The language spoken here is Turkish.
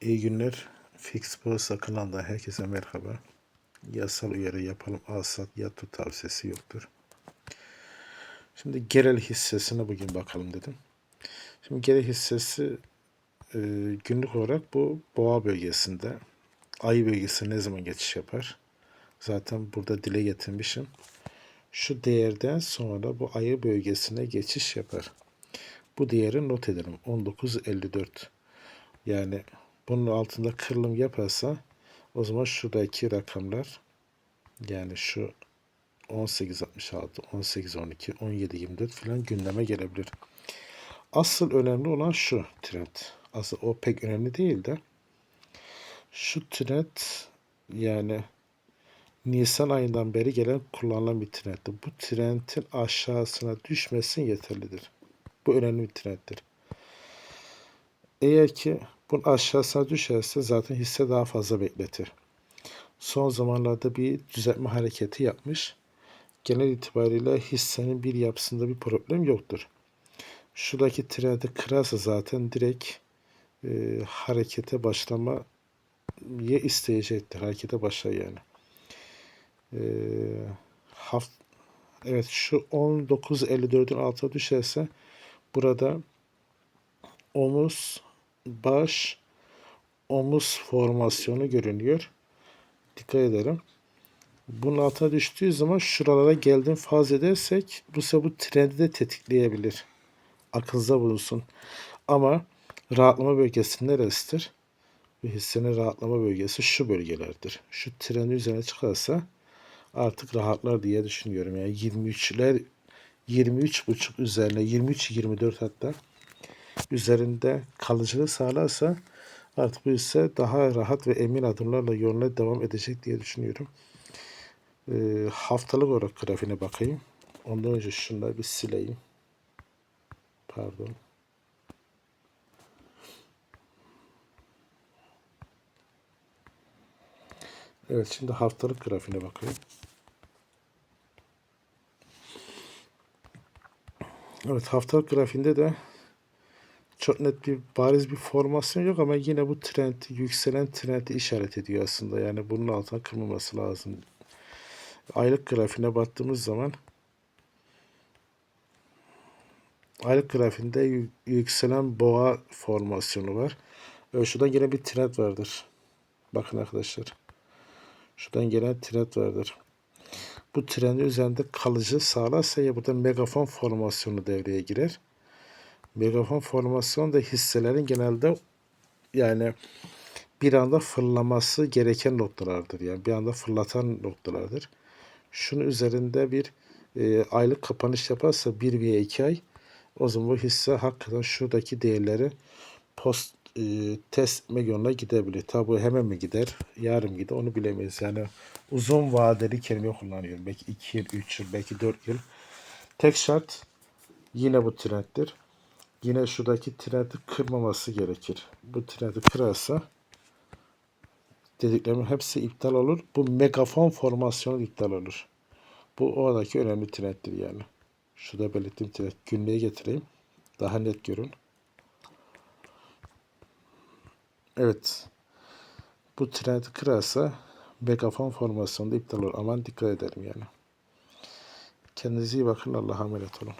İyi günler. Fix Borsa herkese merhaba. Yasal uyarı yapalım. Alsat yatı tavsiyesi yoktur. Şimdi Gerel hissesine bugün bakalım dedim. Şimdi Gerel hissesi e, günlük olarak bu boğa bölgesinde ayı bölgesine ne zaman geçiş yapar? Zaten burada dile getirmişim. Şu değerden sonra bu ayı bölgesine geçiş yapar. Bu değeri not edelim. 19.54. Yani bunun altında kırılım yaparsa o zaman şuradaki rakamlar yani şu 18.66, 18.12, 17.24 falan gündeme gelebilir. Asıl önemli olan şu trend. Asıl o pek önemli değil de şu trend yani Nisan ayından beri gelen kullanılan bir trenddir. Bu trendin aşağısına düşmesin yeterlidir. Bu önemli bir trenddir. Eğer ki bunun aşağısına düşerse zaten hisse daha fazla bekletir. Son zamanlarda bir düzeltme hareketi yapmış. Genel itibariyle hissenin bir yapısında bir problem yoktur. Şuradaki trendi kırarsa zaten direkt e, harekete başlamayı isteyecektir. Harekete başlar yani. E, haft evet şu 19.54'ün altına düşerse burada omuz baş omuz formasyonu görünüyor. Dikkat edelim. Bunun altına düştüğü zaman şuralara geldim faz edersek bu sefer bu trendi de tetikleyebilir. Aklınızda bulunsun. Ama rahatlama bölgesi neresidir? Bu hissenin rahatlama bölgesi şu bölgelerdir. Şu trenin üzerine çıkarsa artık rahatlar diye düşünüyorum. Yani 23'ler 23.5 üzerine 23-24 hatta üzerinde kalıcılığı sağlarsa artık bu ise daha rahat ve emin adımlarla yoluna devam edecek diye düşünüyorum. Ee, haftalık olarak grafiğine bakayım. Ondan önce şunları bir sileyim. Pardon. Evet şimdi haftalık grafiğine bakayım. Evet haftalık grafiğinde de çok net bir bariz bir formasyon yok ama yine bu trend yükselen trendi işaret ediyor aslında. Yani bunun altına kırmaması lazım. Aylık grafiğine baktığımız zaman aylık grafiğinde yükselen boğa formasyonu var. Şuradan yine bir trend vardır. Bakın arkadaşlar. Şuradan gelen trend vardır. Bu trendin üzerinde kalıcı sağlarsa ya burada megafon formasyonu devreye girer. Megafon formasyon da hisselerin genelde yani bir anda fırlaması gereken noktalardır. Yani bir anda fırlatan noktalardır. Şunun üzerinde bir e, aylık kapanış yaparsa bir veya iki ay o zaman bu hisse hakikaten şuradaki değerleri post e, test yoluna gidebilir. Tabi bu hemen mi gider, yarım gider onu bilemeyiz. Yani uzun vadeli kelime kullanıyorum. Belki 2 yıl, 3 yıl, belki 4 yıl. Tek şart yine bu trenddir. Yine şuradaki trendi kırmaması gerekir. Bu trendi kırarsa dediklerimin hepsi iptal olur. Bu megafon formasyonu iptal olur. Bu oradaki önemli trenddir yani. Şurada belirttiğim trend. Günlüğe getireyim. Daha net görün. Evet. Bu trendi kırarsa megafon formasyonu da iptal olur. Aman dikkat edelim yani. Kendinize iyi bakın. Allah'a emanet olun.